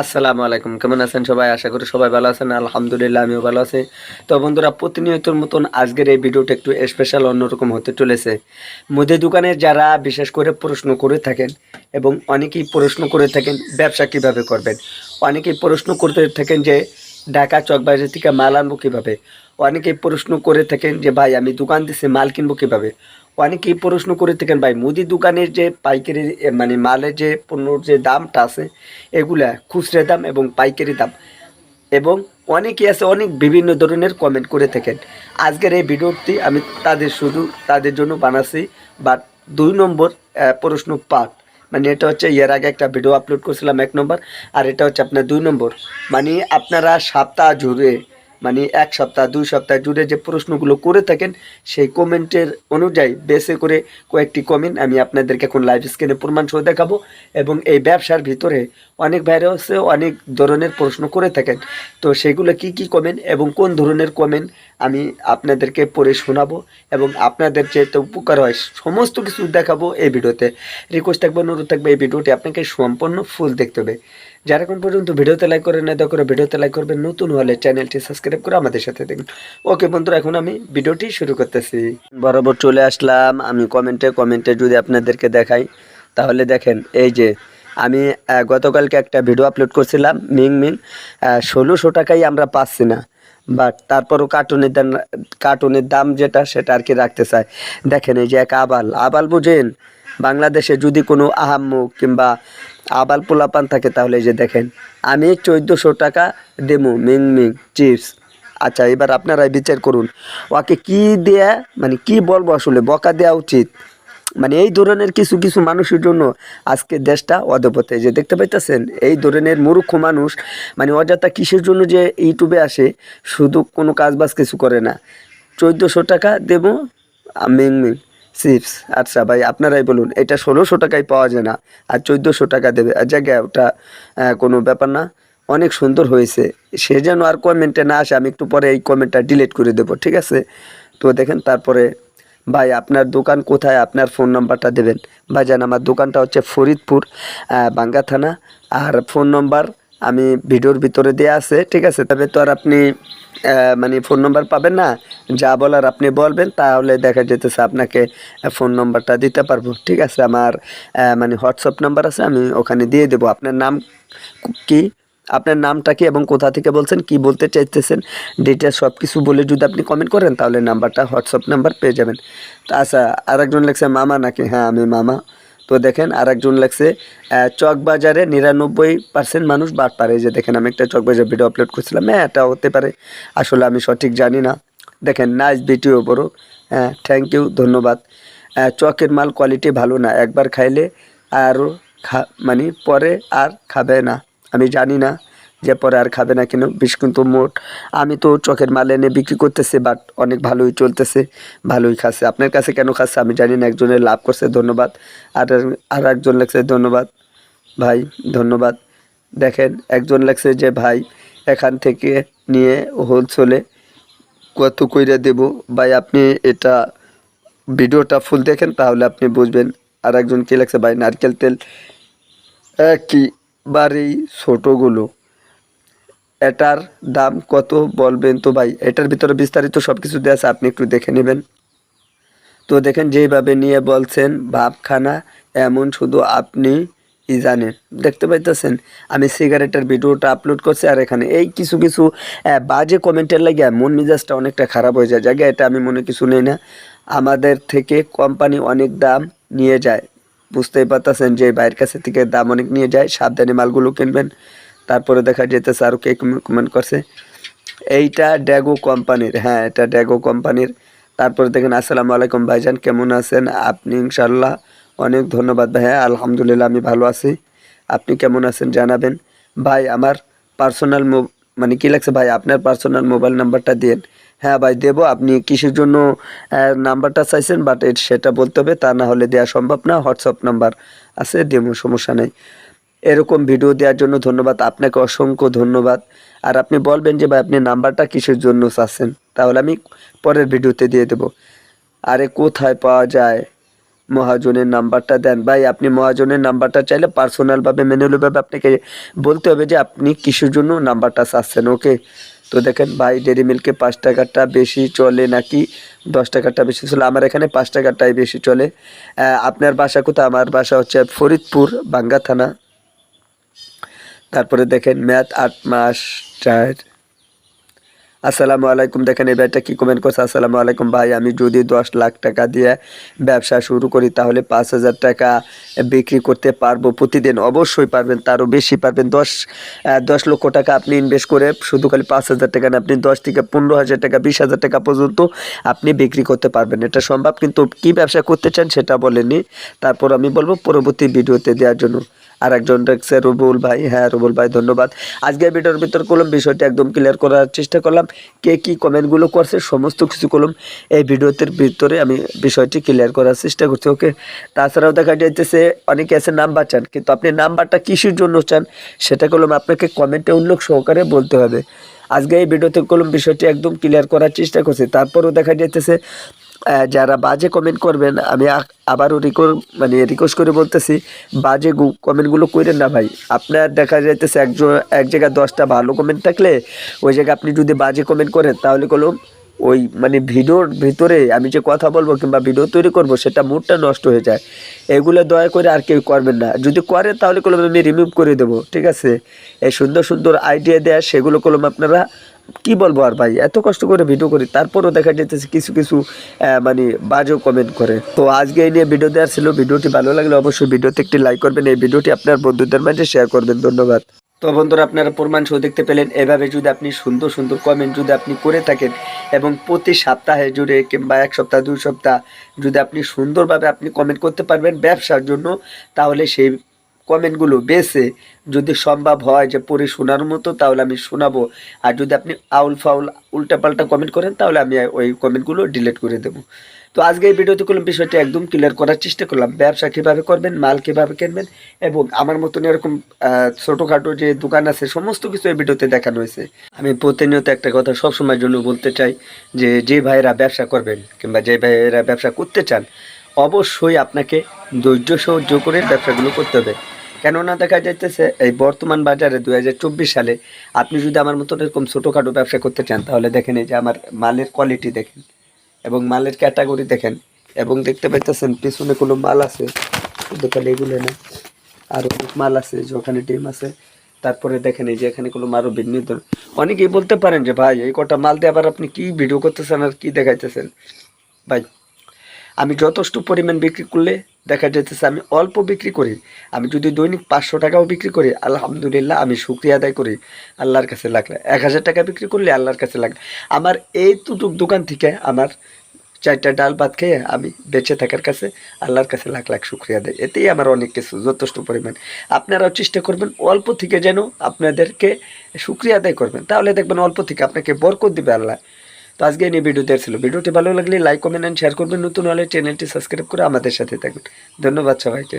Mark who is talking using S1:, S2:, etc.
S1: আসসালামু আলাইকুম। কেমন আছেন সবাই? আশা করি সবাই ভালো আছেন। আলহামদুলিল্লাহ, আমিও ভালো আছি। তো বন্ধুরা, প্রতিনিয়তর মতন আজকের এই ভিডিওটা একটু স্পেশাল অন্যরকম হতে চলেছে। মুদি দোকানে যারা বিশেষ করে প্রশ্ন করে থাকেন এবং অনেকেই প্রশ্ন করে থাকেন, ব্যবসা কীভাবে করবেন? অনেকেই প্রশ্ন করতে থাকেন যে ঢাকা চকবাজার থেকে মাল আনব কীভাবে? অনেকেই প্রশ্ন করে থাকেন যে, ভাই, আমি দোকান দিছি, মাল কিনবো কীভাবে? অনেকেই প্রশ্ন করে থাকেন, ভাই, মুদি দোকানের যে পাইকারি মানে মালের যে পণ্যর যে দামটা আছে, এগুলা খুচরা দাম এবং পাইকারি দাম। এবং অনেকেই আছে, অনেক বিভিন্ন ধরনের কমেন্ট করে থাকেন। আজকের এই ভিডিওটি আমি তাদের শুধু তাদের জন্য বানাচ্ছি বাট দুই নম্বর প্রশ্ন পার্ট মানে এটা হচ্ছে এর আগে একটা ভিডিও আপলোড করছিলাম এক নম্বর আর এটা হচ্ছে আপনার দুই নম্বর মানে আপনারা সপ্তাহ জুড়ে মানে এক সপ্তাহ, দুই সপ্তাহ জুড়ে যে প্রশ্নগুলো করে থাকেন, সেই কমেন্টের অনুযায়ী বেসে করে কয়েকটি কমেন্ট আমি আপনাদেরকে এখন লাইভ স্ক্রিনে প্রমাণ সহ দেখাবো এবং এই ব্যবসার ভিতরে অনেক হচ্ছে অনেক ধরনের প্রশ্ন করে থাকেন। তো সেগুলো কি কি কমেন্ট এবং কোন ধরনের কমেন্ট আমি আপনাদেরকে পড়ে শোনাবো এবং আপনাদের যেতে উপকার হয়, সমস্ত কিছু দেখাবো এই ভিডিওতে। রিকোয়েস্ট থাকবে, অনুরোধ থাকবে, এই ভিডিওটি আপনাকে সম্পূর্ণ ফুল দেখতে হবে। যারা এখন পর্যন্ত ভিডিওতে লাইক করেন না করে ভিডিওতে লাইক করবেন। নতুন হলে চ্যানেলটি সাবস্ক্রাইব করে আমাদের সাথে দেখুন। ওকে বন্ধুরা, এখন আমি ভিডিওটি শুরু করতেছি। বরাবর চলে আসলাম। আমি কমেন্টে কমেন্টে যদি আপনাদেরকে দেখাই, তাহলে দেখেন, এই যে আমি গতকালকে একটা ভিডিও আপলোড করছিলাম মিং মিং ষোলোশো টাকাই আমরা পাচ্ছি না। বাট তারপরও কার্টুনের দাম কার্টুনের দাম যেটা, সেটা আর কি রাখতে চায় দেখেন, এই যে এক আবাল। আবাল বুঝেন, বাংলাদেশে যদি কোনো আহাম্মুক কিংবা আবাল পোলাপান থাকে তাহলে এই যে দেখেন, আমি চোদ্দোশো টাকা দেবো, মিং মিং, চিপস। আচ্ছা এবার আপনারাই বিচার করুন, ওকে কি দেয়া মানে কি বলব আসলে, বকা দেওয়া উচিত? মানে এই ধরনের কিছু কিছু মানুষের জন্য আজকে দেশটা অধপথে যে দেখতে পাইতেছেন, এই ধরনের মূর্খ মানুষ মানে অযথা কিসের জন্য যে ইউটিউবে আসে, শুধু কোনো কাজ বাজ কিছু করে না। চোদ্দোশো টাকা দেবো মিং মিং। চিপস। আচ্ছা ভাই, আপনারাই বলুন, এটা ষোলোশো টাকায় পাওয়া যায় না, আর চোদ্দোশো টাকা দেবে। আর জায়গায় ওটা কোনো ব্যাপার না। অনেক সুন্দর হয়েছে। সে যেন আর কমেন্টে না আসে, আমি একটু পরে এই কমেন্টটা ডিলিট করে দেবো, ঠিক আছে? তো দেখেন, তারপরে, ভাই, আপনার দোকান কোথায়? আপনার ফোন নাম্বারটা দেবেন। ভাইজান, আমার দোকানটা হচ্ছে ফরিদপুর বাঙ্গা থানা, আর ফোন নাম্বার আমি ভিডিওর ভিতরে দেওয়া আছে, ঠিক আছে? তবে তো আর আপনি মানে ফোন নাম্বার পাবেন না? যা বলার আপনি বলবেন, তাহলে দেখা যেতেছে আপনাকে ফোন নম্বরটা দিতে পারব, ঠিক আছে? আমার মানে হোয়াটসঅ্যাপ নাম্বার আছে, আমি ওখানে দিয়ে দেবো। আপনার নাম কি? আপনার নামটা কি এবং কোথা থেকে বলছেন, কি বলতে চাইতেছেন ডিটেলস সব কিছু বলে যদি আপনি কমেন্ট করেন, তাহলে নাম্বারটা হোয়াটসঅ্যাপ নাম্বার পেয়ে যাবেন। তা আচ্ছা আরেকজন লেখছে, মামা নাকি? হ্যাঁ আমি মামা। তো দেখেন আর একজন লাগছে চকবাজারে নিরানব্বই পার্সেন্ট মানুষ বাদ পারে। যে দেখেন, আমি একটা চকবাজার ভিডিও আপলোড করছিলাম। হ্যাঁ এটা হতে পারে। আসলে আমি সঠিক জানি না। দেখেন নাইস ভিডিও বড়। হ্যাঁ থ্যাংক ইউ ধন্যবাদ। চকের মাল কোয়ালিটি ভালো না। একবার খাইলে আরও খা মানে পরে আর খাবে না। আমি জানি না। যে পরে আর খাবে না কেন? বেশ কিন্তু মোট। আমি তো চোখের মাল এনে বিক্রি করতেছি বাট অনেক ভালোই চলতেছে, ভালোই খাচ্ছে। আপনার কাছে কেন খাচ্ছে? আমি জানি না, একজনের লাভ করছে, ধন্যবাদ। আর আর একজন লাগছে, ধন্যবাদ। ভাই, ধন্যবাদ। দেখেন, একজন লাগছে যে ভাই এখান থেকে নিয়ে হোলসেলে কত কইরা দেব। ভাই, আপনি এটা ভিডিওটা ফুল দেখেন, তাহলে আপনি বুঝবেন। আর একজন কি লাগছে? ভাই, নারকেল তেল। একেবারেই ছোটোগুলো। এটার দাম কত বলবেন তো ভাই? এটার ভিতরে বিস্তারিত সব কিছু দেওয়া আছে, আপনি একটু দেখে নেবেন। তো দেখেন, যেভাবে নিয়ে বলছেন, ভাবখানা এমন শুধু আপনি ই জানেন। দেখতে পাইতেছেন, আমি সিগারেটের ভিডিওটা আপলোড করছি আর এখানে এই কিছু কিছু বাজে কমেন্টের লাগে মন মেজাজটা অনেকটা খারাপ হয়ে যায়। জায়গায় এটা আমি মনে কিছু নেই না। আমাদের থেকে কোম্পানি অনেক দাম নিয়ে যায়। বুঝতেই পারতেছেন যে বাইরের কাছে থেকে দাম অনেক নিয়ে যায়। সাবধানে মালগুলো কিনবেন। তারপরে দেখা যেতেছে আরও কে কমেন্ট করছে। এইটা ড্যাগো কোম্পানির হ্যাঁ এটা ড্যাগো কোম্পানির তারপরে দেখেন, আসসালামু আলাইকুম ভাইজান, কেমন আছেন? আপনি ইনশাল্লাহ অনেক ধন্যবাদ ভাই। হ্যাঁ আলহামদুলিল্লাহ, আমি ভালো আছি। আপনি কেমন আছেন জানাবেন। ভাই, আমার পার্সোনাল মানে কী লাগছে ভাই? আপনার পার্সোনাল মোবাইল নাম্বারটা দিন হ্যাঁ ভাই, দেবো। আপনি কিসের জন্য নাম্বারটা চাইছেন? বাট সেটা বলতে হবে। তা না হলে দেওয়া সম্ভব না। হোয়াটসঅ্যাপ নাম্বার আছে, দেবো, সমস্যা নেই। এরকম ভিডিও দেওয়ার জন্য ধন্যবাদ। আপনাকে অসংখ্য ধন্যবাদ। আর আপনি বলবেন যে, ভাই, আপনি নাম্বারটা কিসের জন্য চাচ্ছেন? তাহলে আমি পরের ভিডিওতে দিয়ে দেব। আরে, কোথায় পাওয়া যায়? মহাজনের নাম্বারটা দেন। ভাই, আপনি মহাজনের নাম্বারটা চাইলে পার্সোনালভাবে ম্যানুয়ালভাবে আপনাকে বলতে হবে যে, আপনি কিসের জন্য নাম্বারটা চাচ্ছেন? ওকে? তো দেখেন, ভাই ডেরি মিল্কে পাঁচ টাকাটা বেশি চলে নাকি? দশ টাকাটা বেশি চলে। আমার এখানে পাঁচ টাকাটাই বেশি চলে। আপনার বাসা কোথায়? আমার বাসা হচ্ছে ফরিদপুর, বাঙ্গা থানা। তারপরে দেখেন ম্যাথ আট মাস চার। আসসালামু আলাইকুম, দেখেন এই ভাইটা কী কমেন্ট করছে? আসসালামু আলাইকুম ভাই, আমি যদি দশ লাখ টাকা দিয়ে ব্যবসা শুরু করি, তাহলে পাঁচ হাজার টাকা বিক্রি করতে পারব প্রতিদিন। অবশ্যই পারবেন, তারও বেশি পারবেন। দশ দশ লক্ষ টাকা আপনি ইনভেস্ট করে শুধু খালি পাঁচ হাজার টাকা না, আপনি দশ থেকে পনেরো হাজার টাকা, বিশ হাজার টাকা পর্যন্ত আপনি বিক্রি করতে পারবেন। এটা সম্ভব, কিন্তু কি ব্যবসা করতে চান সেটা বলেনি তারপর আমি বলব পরবর্তী ভিডিওতে দেওয়ার জন্য। আর একজন দেখছে রবুল ভাই। হ্যাঁ রুবুল ভাই, ধন্যবাদ। আজকে ভিডিওর ভিতর করলাম বিষয়টি একদম ক্লিয়ার করার চেষ্টা করলাম। কে কী কমেন্টগুলো করছে, সমস্ত কিছু করলাম এই ভিডিওতে ভিতরে আমি বিষয়টি ক্লিয়ার করার চেষ্টা করছি। ওকে তাছাড়াও দেখা যাইতেছে, অনেকে আছে নাম্বার চান, কিন্তু আপনি নাম্বারটা কিসের জন্য চান, সেটা করলাম আপনাকে কমেন্টে উল্লেখ সহকারে বলতে হবে। আজকে এই ভিডিওতে করলাম বিষয়টি একদম ক্লিয়ার করার চেষ্টা করছি। তারপরেও দেখা যাইতেছে যারা বাজে কমেন্ট করবেন, আমি আবারও রিকো মানে রিকোয়েস্ট করে বলতেছি, বাজে কমেন্টগুলো করেন না ভাই। আপনার দেখা যাইতেছে একজন, এক জায়গায় দশটা ভালো কমেন্ট থাকলে, ওই জায়গায় আপনি যদি বাজে কমেন্ট করেন, তাহলে কোনো ওই মানে ভিডিওর ভিতরে আমি যে কথা বলব কিংবা ভিডিও তৈরি করব, সেটা মুডটা নষ্ট হয়ে যায়। এগুলো দয়া করে আর কেউ করবেন না। যদি করেন তাহলে কলম আমি রিমুভ করে দেবো, ঠিক আছে? এই সুন্দর সুন্দর আইডিয়া দেয়া, সেগুলো কলম আপনারা কি বলব আর ভাই? এত কষ্ট করে ভিডিও করি, তারপরও দেখা যেতেছে কিছু কিছু মানে বাজেও কমেন্ট করে। তো আজকে এই নিয়ে ভিডিও দেওয়ার ছিল। ভিডিওটি ভালো লাগলে অবশ্যই ভিডিওতে একটি লাইক করবেন। এই ভিডিওটি আপনার বন্ধুদের মাঝে শেয়ার করবেন। ধন্যবাদ। তো বন্ধুরা, আপনারা প্রমাণ সহ দেখতে পেলেন। এভাবে যদি আপনি সুন্দর সুন্দর কমেন্ট যদি আপনি করে থাকেন এবং প্রতি সপ্তাহে জুড়ে কিংবা এক সপ্তাহ, দুই সপ্তাহ যদি আপনি সুন্দরভাবে আপনি কমেন্ট করতে পারবেন ব্যবসার জন্য, তাহলে সেই কমেন্টগুলো বেছে যদি সম্ভব হয় যে পড়ে শোনার মতো, তাহলে আমি শোনাবো। আর যদি আপনি আউল ফাউল, উল্টাপাল্টা কমেন্ট করেন, তাহলে আমি ওই কমেন্টগুলো ডিলিট করে দেবো। তো আজকে এই ভিডিওতে করলাম বিষয়টি একদম ক্লিয়ার করার চেষ্টা করলাম। ব্যবসা কীভাবে করবেন, মাল কীভাবে কিনবেন এবং আমার মতন এরকম ছোটোখাটো যে দোকান আছে, সমস্ত কিছু এই ভিডিওতে দেখানো হয়েছে। আমি প্রতিনিয়ত একটা কথা সবসময়ের জন্য বলতে চাই যে যে ভাইয়েরা ব্যবসা করবেন কিংবা যে ভাইয়েরা ব্যবসা করতে চান, অবশ্যই আপনাকে ধৈর্য সহ্য করে ব্যবসাগুলো করতে হবে। কেননা দেখা যাইতেছে, এই বর্তমান বাজারে দু হাজার চব্বিশ সালে আপনি যদি আমার মতন এরকম ছোটোখাটো ব্যবসা করতে চান, তাহলে দেখেন এই যে আমার মালের কোয়ালিটি দেখেন। এবং মালের ক্যাটাগরি দেখেন, এবং দেখতে পাইতেছেন পিছনে কোনো মাল আছে খালি এগুলো না। আর অনেক মাল আছে যে ওখানে ডিম আছে, তারপরে দেখেন এই যে এখানে কোনো মারও ভিন্ন অনেকেই বলতে পারেন যে, ভাই, এই কটা মাল দিয়ে আবার আপনি কি ভিডিও করতেছেন আর কি দেখাইতেছেন? ভাই, আমি যথেষ্ট পরিমাণ বিক্রি করলে দেখা যাইতেছে আমি অল্প বিক্রি করি। আমি যদি দৈনিক পাঁচশো টাকাও বিক্রি করি, আলহামদুলিল্লাহ আমি শুক্রিয়া আদায় করি। আল্লাহর কাছে লাগলে। এক হাজার টাকা বিক্রি করলে আল্লাহর কাছে লাগলে। আমার এই দুটুক দোকান থেকে আমার চারটা ডাল ভাত খেয়ে আমি বেঁচে থাকার কাছে আল্লাহর কাছে লাখ লাখ শুক্রিয়া দেয় এতেই আমার অনেক কিছু, যথেষ্ট পরিমাণ। আপনারাও চেষ্টা করবেন অল্প থেকে যেন আপনাদেরকে শুক্রিয়া আদায় করবেন। তাহলে দেখবেন অল্প থেকে আপনাকে বরকত দিবে আল্লাহ। তো আজকে এই ভিডিওতে ছিল। ভিডিওটি ভালো লাগলে লাইক কমেন্ট অ্যান্ড শেয়ার করবেন। নতুন হলে চ্যানেলটি সাবস্ক্রাইব করে আমাদের সাথে থাকবেন। ধন্যবাদ সবাইকে।